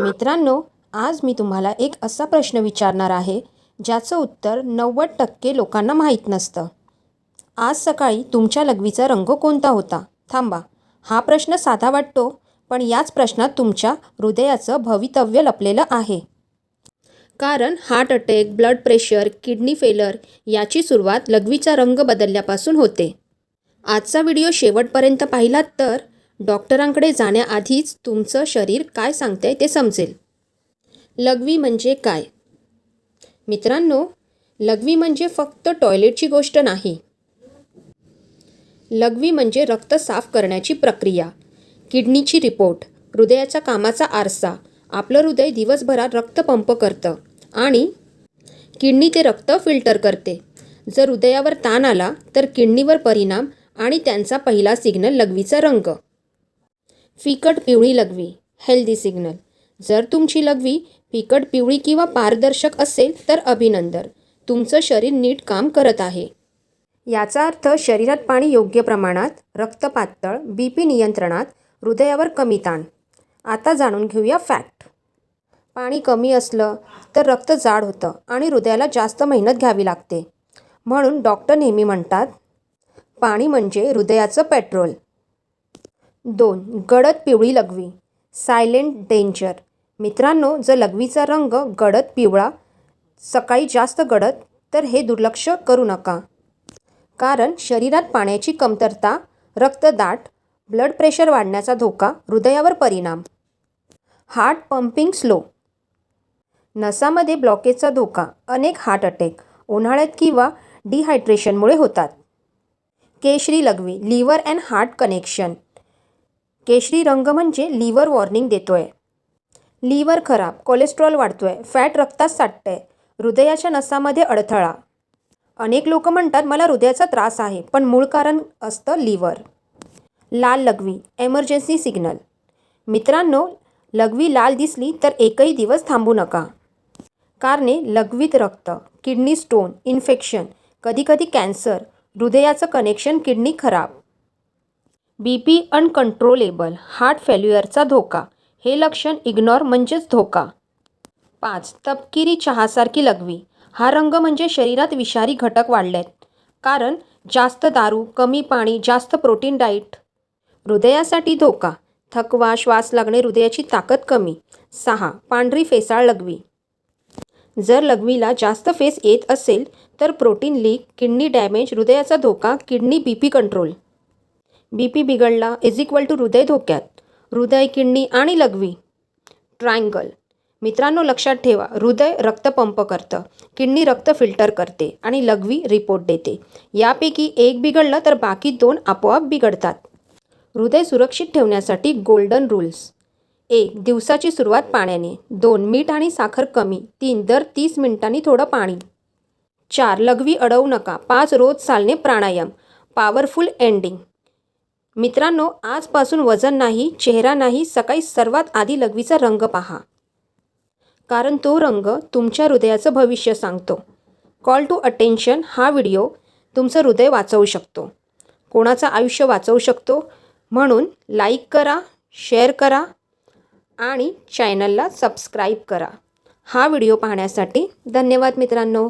मित्रांनो आज मी तुम्हाला एक असा प्रश्न विचारणार आहे ज्याचं उत्तर नव्वद टक्के लोकांना माहीत नसतं. आज सकाळी तुमच्या लघवीचा रंग कोणता होता? थांबा. हा प्रश्न साधा वाटतो पण याच प्रश्नात तुमच्या हृदयाचं भवितव्य लपलेलं आहे. कारण heart attack blood pressure kidney failure याची सुरुवात लघवीचा रंग बदलल्यापासून होते. आजचा व्हिडिओ शेवटपर्यंत पाहिलात तर डॉक्टरांकडे जाण्याआधीच तुमचं शरीर काय सांगतंय ते समजेल. लघवी म्हणजे काय? मित्रांनो लघवी म्हणजे फक्त टॉयलेटची गोष्ट नाही. लघवी म्हणजे रक्त साफ करण्याची प्रक्रिया. किडनीची रिपोर्ट हृदयाचा कामाचा आरसा आपलं हृदय दिवसभरात रक्त पंप करतं आणि किडनी ते रक्त फिल्टर करते. जर हृदयावर ताण आला तर किडनीवर परिणाम आणि त्यांचा पहिला सिग्नल लघवीचा रंग. फिकट पिवळी लघवी हेल्दी सिग्नल जर तुमची लघवी फिकट पिवळी किंवा पारदर्शक असेल तर अभिनंदन. तुमचं शरीर नीट काम करत आहे. याचा अर्थ शरीरात पाणी योग्य प्रमाणात रक्त पातळ बी पी नियंत्रणात हृदयावर कमी ताण. आता जाणून घेऊया फॅक्ट पाणी कमी असलं तर रक्त जाड होतं आणि हृदयाला जास्त मेहनत घ्यावी लागते. म्हणून डॉक्टर नेहमी म्हणतात पाणी म्हणजे हृदयाचं पेट्रोल दोन गडद पिवळी लघवी. Silent danger. मित्रांनो जर लघवीचा रंग गडद पिवळा सकाळी जास्त गडद तर हे दुर्लक्ष करू नका. कारण शरीरात पाण्याची कमतरता रक्तदाट ब्लड प्रेशर वाढण्याचा धोका हृदयावर परिणाम. Heart pumping slow. नसामध्ये ब्लॉकेजचा धोका अनेक हार्ट अटॅक उन्हाळ्यात किंवा डिहायड्रेशनमुळे होतात. केशरी लघवी लिव्हर अँड हार्ट कनेक्शन. केशरी रंग म्हणजे लिव्हर वॉर्निंग देतोय. लिव्हर खराब कोलेस्ट्रॉल वाढतोय फॅट रक्तात साठतंय हृदयाच्या नसामध्ये अडथळा. अनेक लोक म्हणतात मला हृदयाचा त्रास आहे पण मूळ कारण असतं लिव्हर. लाल लघवी एमर्जन्सी सिग्नल मित्रांनो लघवी लाल दिसली तर एकही दिवस थांबू नका. कारणे लघवीत रक्त किडनी स्टोन इन्फेक्शन कधीकधी कॅन्सर हृदयाचं कनेक्शन किडनी खराब. बी पी अनकंट्रोलेबल हार्ट फेल्युअरचा धोका हे लक्षण इग्नॉर म्हणजेच धोका. पाच तपकिरी चहासारखी लघवी हा रंग म्हणजे शरीरात विषारी घटक वाढलेत. कारण जास्त दारू कमी पाणी जास्त प्रोटीन डाईट. हृदयासाठी धोका. थकवा श्वास लागणे हृदयाची ताकद कमी. सहा पांढरी फेसाळ लघवी जर लघवीला जास्त फेस येत असेल तर प्रोटीन लीक किडनी डॅमेज हृदयाचा धोका kidney B P control. B P बिघडला इज इक्वल टू हृदय धोक्यात. हृदय किडनी आणि लघवी. ट्रायंगल मित्रांनो लक्षात ठेवा हृदय रक्त पंप करतं किडनी रक्त फिल्टर करते आणि लघवी रिपोर्ट देते. यापैकी एक बिघडलं तर बाकी दोन आपोआप बिघडतात. हृदय सुरक्षित ठेवण्यासाठी गोल्डन रूल्स एक दिवसाची सुरुवात पाण्याने. दोन मीठ आणि साखर कमी. तीन दर तीस मिनिटांनी थोडं पाणी. चार लघवी अडवू नका. पाच रोज चालणे प्राणायाम. पॉवरफुल एंडिंग मित्रांनो आजपासून वजन नाही चेहरा नाही सकाळी सर्वात आधी लघवीचा रंग पहा. कारण तो रंग तुमच्या हृदयाचं भविष्य सांगतो. कॉल टू अटेन्शन हा व्हिडिओ तुमचं हृदय वाचवू शकतो. कोणाचं आयुष्य वाचवू शकतो. म्हणून लाईक करा शेअर करा आणि चॅनलला सबस्क्राईब करा. हा व्हिडिओ पाहण्यासाठी धन्यवाद मित्रांनो.